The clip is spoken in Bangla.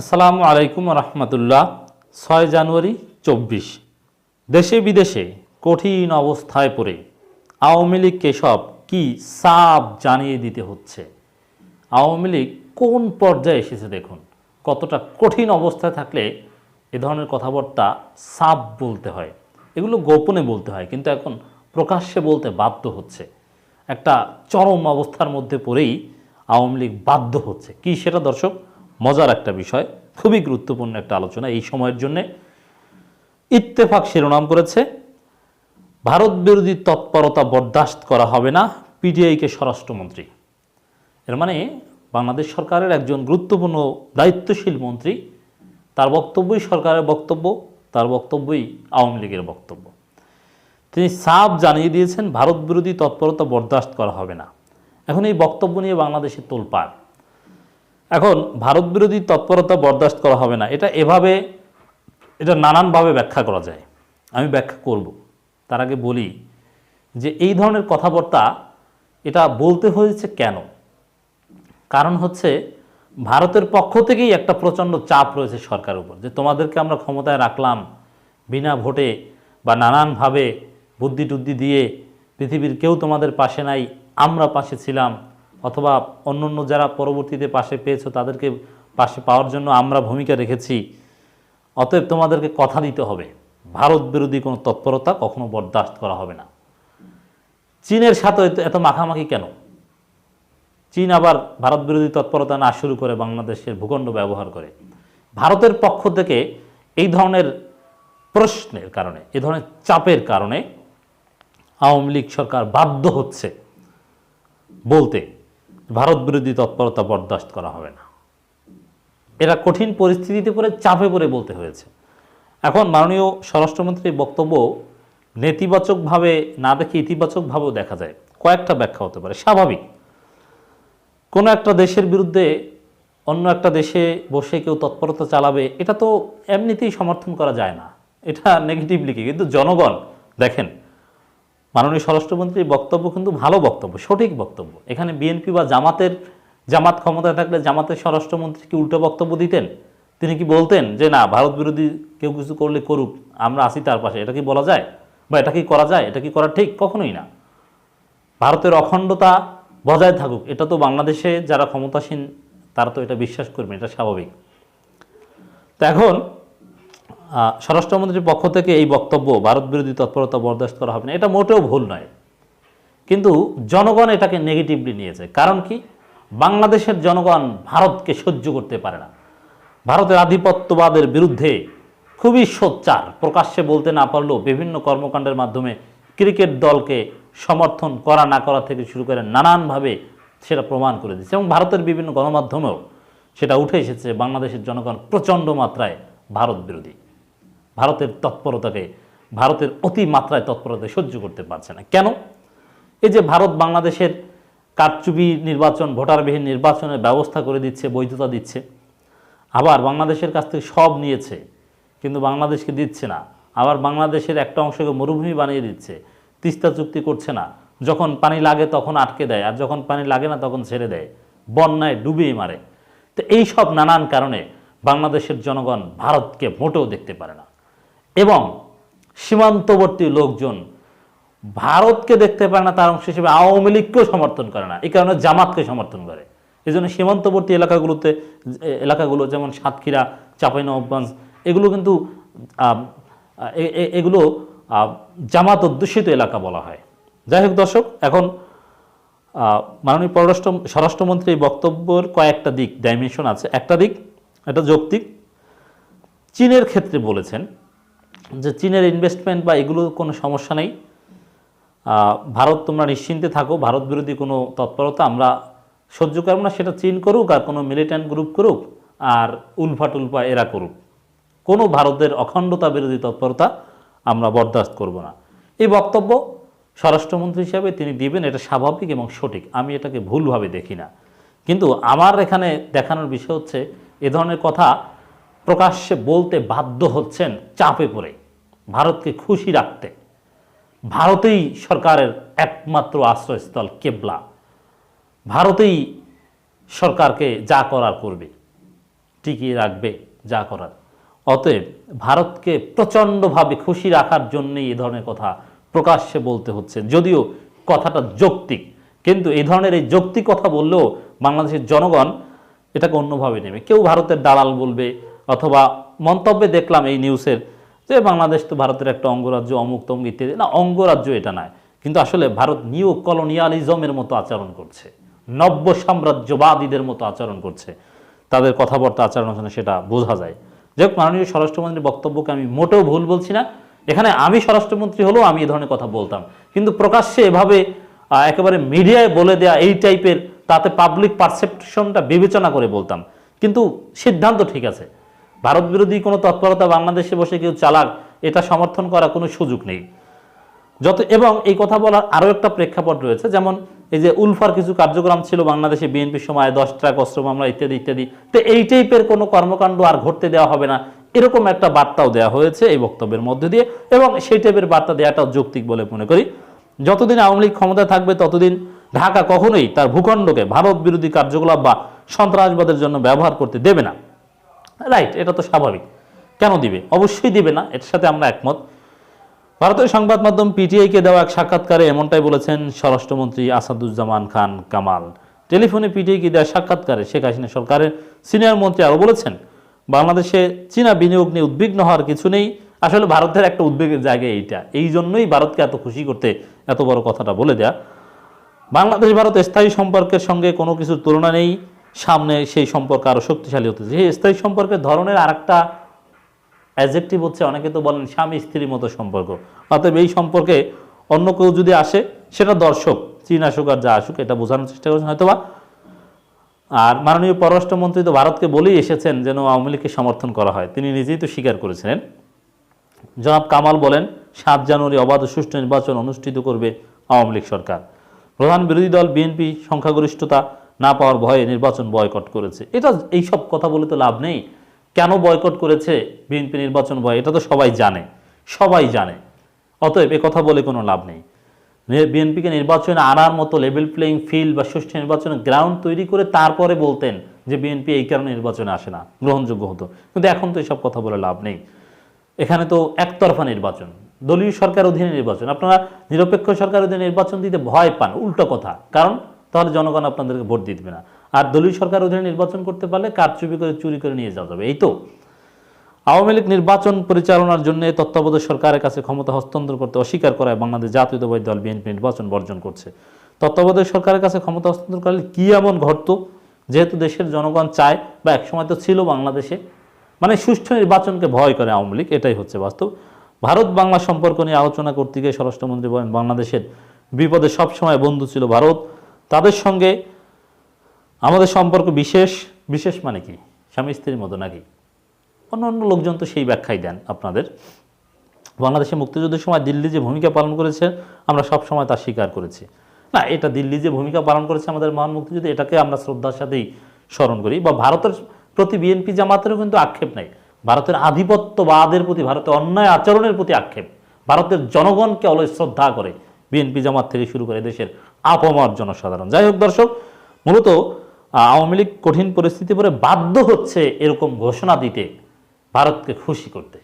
আসসালামু আলাইকুম রহমতুল্লাহ। ছয় জানুয়ারি চব্বিশ। দেশে বিদেশে কঠিন অবস্থায় পড়ে আওয়ামী লীগকে সব কি সাপ জানিয়ে দিতে হচ্ছে? আওয়ামী লীগ কোন পর্যায়ে এসেছে দেখুন। কতটা কঠিন অবস্থায় থাকলে এ ধরনের কথাবার্তা সাপ বলতে হয়? এগুলো গোপনে বলতে হয়, কিন্তু এখন প্রকাশ্যে বলতে বাধ্য হচ্ছে। একটা চরম অবস্থার মধ্যে পড়েই আওয়ামী লীগ বাধ্য হচ্ছে। কি সেটা দর্শক? মজার একটা বিষয়, খুবই গুরুত্বপূর্ণ একটা আলোচনা এই সময়ের জন্যে। ইত্তেফাক শিরোনাম করেছে, ভারত বিরোধী তৎপরতা বরদাস্ত করা হবে না পিটিআইকে স্বরাষ্ট্রমন্ত্রী। এর মানে বাংলাদেশ সরকারের একজন গুরুত্বপূর্ণ দায়িত্বশীল মন্ত্রী, তার বক্তব্যই সরকারের বক্তব্য, তার বক্তব্যই আওয়ামী লীগের বক্তব্য। তিনি সাফ জানিয়ে দিয়েছেন, ভারত বিরোধী তৎপরতা বরদাস্ত করা হবে না। এখন এই বক্তব্য নিয়ে বাংলাদেশে তোলপাড়। এখন ভারত বিরোধী তৎপরতা বরদাস্ত করা হবে না। এটা এভাবে, এটা নানানভাবে ব্যাখ্যা করা যায়। আমি ব্যাখ্যা করব। তার আগে বলি যে এই ধরনের কথাবার্তা, এটা বলতে হয়েছে কেন? কারণ হচ্ছে ভারতের পক্ষ থেকেই একটা প্রচণ্ড চাপ রয়েছে সরকারের উপর, যে তোমাদেরকে আমরা ক্ষমতায় রাখলাম বিনা ভোটে বা নানানভাবে বুদ্ধি টুদ্ধি দিয়ে পৃথিবীর কেউ তোমাদের পাশে নাই, আমরা পাশে ছিলাম অথবা অন্য অন্য যারা পরবর্তীতে পাশে পেয়েছ তাদেরকে পাশে পাওয়ার জন্য আমরা ভূমিকা রেখেছি। অতএব তোমাদেরকে কথা দিতে হবে। ভারত বিরোধী কোনো তৎপরতা কখনো বরদাস্ত করা হবে না। চীনের সাথে এত- মাখামাখি কেন? চীন আবার ভারত বিরোধী তৎপরতা না শুরু করে বাংলাদেশের ভূখণ্ড ব্যবহার করে। ভারতের পক্ষ থেকে এই ধরনের প্রশ্নের কারণে, এই ধরনের চাপের কারণে আওয়ামী লীগ সরকার বাধ্য হচ্ছে বলতে ভারত বিরোধী তৎপরতা বরদাস্ত করা হবে না। এরা কঠিন পরিস্থিতিতে পড়ে চাপে পড়ে বলতে হয়েছে। এখন মাননীয় স্বরাষ্ট্রমন্ত্রীর বক্তব্য নেতিবাচকভাবে না দেখে ইতিবাচকভাবেও দেখা যায়। কয়েকটা ব্যাখ্যা হতে পারে। স্বাভাবিক। কোনো একটা দেশের বিরুদ্ধে অন্য একটা দেশে বসে কেউ তৎপরতা চালাবে, এটা তো এমনিতেই সমর্থন করা যায় না। এটা নেগেটিভলি কিন্তু জনগণ, দেখেন মাননীয় স্বরাষ্ট্রমন্ত্রীর বক্তব্য কিন্তু ভালো বক্তব্য, সঠিক বক্তব্য। এখানে বিএনপি বা জামাতের, জামাত ক্ষমতায় থাকলে জামাতের স্বরাষ্ট্রমন্ত্রী কি উল্টো বক্তব্য দিতেন? তিনি কি বলতেন যে, না, ভারত বিরোধী কেউ কিছু করলে করুক, আমরা আসি তার পাশে। এটা কি বলা যায়? বা এটা কি করা যায়? এটা কি করা ঠিক? কখনোই না। ভারতের অখণ্ডতা বজায় থাকুক, এটা তো বাংলাদেশে যারা ক্ষমতাসীন, তারা তো এটা বিশ্বাস করবে এটা স্বাভাবিক। তো এখন স্বরাষ্ট্রমন্ত্রীর পক্ষ থেকে এই বক্তব্য, ভারত বিরোধী তৎপরতা বরদাস্ত করা হবে না। এটা মোটেও ভুল নয়। কিন্তু জনগণ এটাকে নেগেটিভলি নিয়েছে। কারণ কি? বাংলাদেশের জনগণ ভারতকে সহ্য করতে পারে না। ভারতের আধিপত্যবাদের বিরুদ্ধে খুবই সোচ্চার। প্রকাশ্যে বলতে না পারলেও বিভিন্ন কর্মকাণ্ডের মাধ্যমে ক্রিকেট দলকে সমর্থন করা, না করা থেকে শুরু করে নানানভাবে সেটা প্রমাণ করে দিচ্ছে এবং ভারতের বিভিন্ন গণমাধ্যমেও সেটা উঠে এসেছে। বাংলাদেশের জনগণ প্রচণ্ড মাত্রায় ভারত বিরোধী। ভারতের তৎপরতাকে, ভারতের অতি মাত্রায় তৎপরতা সহ্য করতে পারছে না। কেন? এই যে ভারত বাংলাদেশের কারচুপি নির্বাচন, ভোটারবিহীন নির্বাচনের ব্যবস্থা করে দিচ্ছে, বৈধতা দিচ্ছে, আবার বাংলাদেশের কাছ থেকে সব নিয়েছে, কিন্তু বাংলাদেশকে দিচ্ছে না, আবার বাংলাদেশের একটা অংশকে মরুভূমি বানিয়ে দিচ্ছে, তিস্তা চুক্তি করছে না, যখন পানি লাগে তখন আটকে দেয়, আর যখন পানি লাগে না তখন ছেড়ে দেয়, বন্যায় ডুবিয়ে মারে। তো এই সব নানান কারণে বাংলাদেশের জনগণ ভারতকে মোটেও দেখতে পারে না। এবং সীমান্তবর্তী লোকজন ভারতকে দেখতে পারে না, তার অংশ হিসেবে আওয়ামী লীগকেও সমর্থন করে না। এই কারণে জামাতকে সমর্থন করে। এই জন্য সীমান্তবর্তী এলাকাগুলোতে, এলাকাগুলো যেমন সাতক্ষীরা চাঁপাইনবাবগঞ্জ এগুলো কিন্তু এগুলো জামাত অধ্যুষিত এলাকা বলা হয়। যাই হোক দর্শক, এখন মাননীয় পররাষ্ট্র স্বরাষ্ট্রমন্ত্রী এই বক্তব্যের কয়েকটা দিক ডাইমেনশন আছে। একটা দিক এটা যৌক্তিক। চীনের ক্ষেত্রে বলেছেন যে চীনের ইনভেস্টমেন্ট বা এগুলো কোনো সমস্যা নেই। ভারত তোমরা নিশ্চিন্তে থাকো, ভারত বিরোধী কোনো তৎপরতা আমরা সহ্য করব না, সেটা চীন করুক আর কোনো মিলিটেন্ট গ্রুপ করুক আর উলফা টুলফা এরা করুক। কোনো ভারতের অখণ্ডতা বিরোধী তৎপরতা আমরা বরদাস্ত করব না। এই বক্তব্য স্বরাষ্ট্রমন্ত্রী হিসাবে তিনি দিবেন, এটা স্বাভাবিক এবং সঠিক, আমি এটাকে ভুলভাবে দেখি না। কিন্তু আমার এখানে দেখানোর বিষয় হচ্ছে, এ ধরনের কথা প্রকাশ্যে বলতে বাধ্য হচ্ছেন চাপে পড়ে। ভারতকে খুশি রাখতে। ভারতেই সরকারের একমাত্র আশ্রয়স্থল কেবলা। ভারতেই সরকারকে যা করার করবে, টিকিয়ে রাখবে যা করার। অতএব ভারতকে প্রচণ্ডভাবে খুশি রাখার জন্যই এই ধরনের কথা প্রকাশ্যে বলতে হচ্ছে। যদিও কথাটা যৌক্তিক, কিন্তু এই ধরনের এই যৌক্তিক কথা বললেও বাংলাদেশের জনগণ এটাকে অন্যভাবে নেবে। কেউ ভারতের দালাল বলবে, অথবা মন্তব্যে দেখলাম এই নিউজের যে বাংলাদেশ তো ভারতের একটা অঙ্গরাজ্য, অমুক তমুক ইত্যাদি। না, অঙ্গরাজ্য এটা নয়। কিন্তু আসলে ভারত নিউ কলোনিয়ালিজমের মতো আচরণ করছে। নব্য সাম্রাজ্যবাদীদের মতো আচরণ করছে। তাদের কথাবার্তা আচরণ আচরণ সেটা বোঝা যায়। যাই হোক মাননীয় স্বরাষ্ট্রমন্ত্রীর বক্তব্যকে আমি মোটেও ভুল বলছি না। এখানে আমি স্বরাষ্ট্রমন্ত্রী হলেও আমি এই ধরনের কথা বলতাম। কিন্তু প্রকাশ্যে এভাবে একেবারে মিডিয়ায় বলে দেয়া এই টাইপের, তাতে পাবলিক পারসেপশনটা বিবেচনা করে বলতাম। কিন্তু সিদ্ধান্ত ঠিক আছে। ভারত বিরোধী কোনো তৎপরতা বাংলাদেশে বসে কেউ চালাক, এটা সমর্থন করা কোনো সুযোগ নেই। যত, এবং এই কথা বলার আরও একটা প্রেক্ষাপট রয়েছে, যেমন এই যে উলফার কিছু কার্যক্রম ছিল বাংলাদেশে বিএনপির সময়, দশ ট্রাক, অস্ত্র মামলা, ইত্যাদি ইত্যাদি। তো এই টাইপের কোনো কর্মকাণ্ড আর ঘটতে দেওয়া হবে না। এরকম একটা বার্তাও দেওয়া হয়েছে এই বক্তব্যের মধ্যে দিয়ে, এবং সেই টাইপের বার্তা দেওয়াটাও যৌক্তিক বলে মনে করি। যতদিন আওয়ামী লীগ ক্ষমতায় থাকবে, ততদিন ঢাকা কখনোই তার ভূখণ্ডকে ভারত বিরোধী কার্যকলাপ বা সন্ত্রাসবাদের জন্য ব্যবহার করতে দেবে না। রাইট এটা তো স্বাভাবিক। কেন দিবে? অবশ্যই দিবে না এর সাথে আমরা একমত। ভারতের সংবাদ মাধ্যম পিটিআইকে দেওয়া এক সাক্ষাৎকারে এমনটাই বলেছেন স্বরাষ্ট্রমন্ত্রী আসাদুজ্জামান খান কামাল। টেলিফোনে পিটিআইকে দেওয়া সাক্ষাৎকারে শেখ হাসিনা সরকারের সিনিয়র মন্ত্রী আরও বলেছেন, বাংলাদেশে চীনা বিনিয়োগ নিয়ে উদ্বিগ্ন হওয়ার কিছু নেই, আসলে ভারতের একটা উদ্বেগের জায়গা এইটা। এই জন্যই ভারতকে এত খুশি করতে এত বড় কথাটা বলে দেয়া। বাংলাদেশ ভারত স্থায়ী সম্পর্কের সঙ্গে কোনো কিছুর তুলনা নেই সামনে সেই সম্পর্ক আরও শক্তিশালী হতে সেই স্থায়ী সম্পর্কের ধরনের আরেকটা অ্যাজেক্টিভ হচ্ছে, অনেকে তো বলেন স্বামী স্ত্রীর মতো সম্পর্ক। অতএব এই সম্পর্কে অন্য কেউ যদি আসে, সেটা দর্শক, চীন আসুক আর যা আসুক, এটা বোঝানোর চেষ্টা করছেন হয়তোবা। আর মাননীয় পররাষ্ট্রমন্ত্রী তো ভারতকে বলেই এসেছেন যেন আওয়ামী লীগকে সমর্থন করা হয়। তিনি নিজেই তো স্বীকার করেছিলেন। জনাব কামাল বলেন, সাত জানুয়ারি অবাধ সুষ্ঠু নির্বাচন অনুষ্ঠিত করবে আওয়ামী লীগ সরকার। প্রধান বিরোধী দল, বিএনপি, সংখ্যাগরিষ্ঠতা না পাওয়ার ভয়ে নির্বাচন বয়কট করেছে। এটা এই সব কথা বলে তো লাভ নেই। কেন বয়কট করেছে বিএনপি নির্বাচন ভয়? এটা তো সবাই জানে। সবাই জানে। অতএব এ কথা বলে কোনো লাভ নেই। বিএনপিকে নির্বাচনে আনার মতো লেভেল প্লেইং ফিল্ড বা সুষ্ঠু নির্বাচনে গ্রাউন্ড তৈরি করে তারপরে বলতেন যে বিএনপি এই কারণে নির্বাচনে আসে না, গ্রহণযোগ্য হতো। কিন্তু এখন তো এসব কথা বলে লাভ নেই। এখানে তো একতরফা নির্বাচন, দলীয় সরকার অধীনে নির্বাচন। আপনারা নিরপেক্ষ সরকার অধীনে নির্বাচন দিতে ভয় পান, উল্টো কথা। কারণ তাহলে জনগণ আপনাদেরকে ভোট দিবে না। আর দলীয় সরকার অধীনে নির্বাচন করতে পারলে কারচুপি করে চুরি করে নিয়ে যাওয়া যাবে। এই তো, আওয়ামী লীগ নির্বাচন পরিচালনার জন্য তত্ত্বাবধায়ক সরকারের কাছে ক্ষমতা হস্তান্তর করতে অস্বীকার করায় বাংলাদেশ জাতীয়তাবাদী দল বিএনপি নির্বাচন বর্জন করছে। তত্ত্বাবধায়ক সরকারের কাছে ক্ষমতা হস্তান্তর করলে কি এমন ঘটতো? যেহেতু দেশের জনগণ চায় বা একসময় তো ছিল বাংলাদেশে। মানে সুষ্ঠু নির্বাচনকে ভয় করে আওয়ামী লীগ, এটাই হচ্ছে বাস্তব। ভারত বাংলা সম্পর্ক নিয়ে আলোচনা করতে গিয়ে স্বরাষ্ট্রমন্ত্রী বলেন, বাংলাদেশের বিপদে সবসময় বন্ধু ছিল ভারত। তাদের সঙ্গে আমাদের সম্পর্ক বিশেষ বিশেষ মানে কি? স্বামী স্ত্রীর মতো নাকি? অন্য অন্য লোকজন তো সেই ব্যাখ্যাই দেন আপনাদের। বাংলাদেশে মুক্তিযুদ্ধের সময় দিল্লি যে ভূমিকা পালন করেছে, আমরা সব সময় তা স্বীকার করেছি। না, এটা দিল্লি যে ভূমিকা পালন করেছে আমাদের মহান মুক্তিযুদ্ধ, এটাকে আমরা শ্রদ্ধার সাথেই স্মরণ করি। বা ভারতের প্রতি বিএনপি জামাতেরও কিন্তু আক্ষেপ নাই। ভারতের আধিপত্যবাদের প্রতি, ভারতের অন্যায় আচরণের প্রতি আক্ষেপ। ভারতের জনগণকে অলয় শ্রদ্ধা করে। বিএনপি জামাত থেকে শুরু করে দেশের আপমার জনসাধারণ। যাই হোক দর্শক, মূলত আওয়ামী লীগ কঠিন পরিস্থিতি পরে বাধ্য হচ্ছে এরকম ঘোষণা দিতে, ভারতকে খুশি করতে।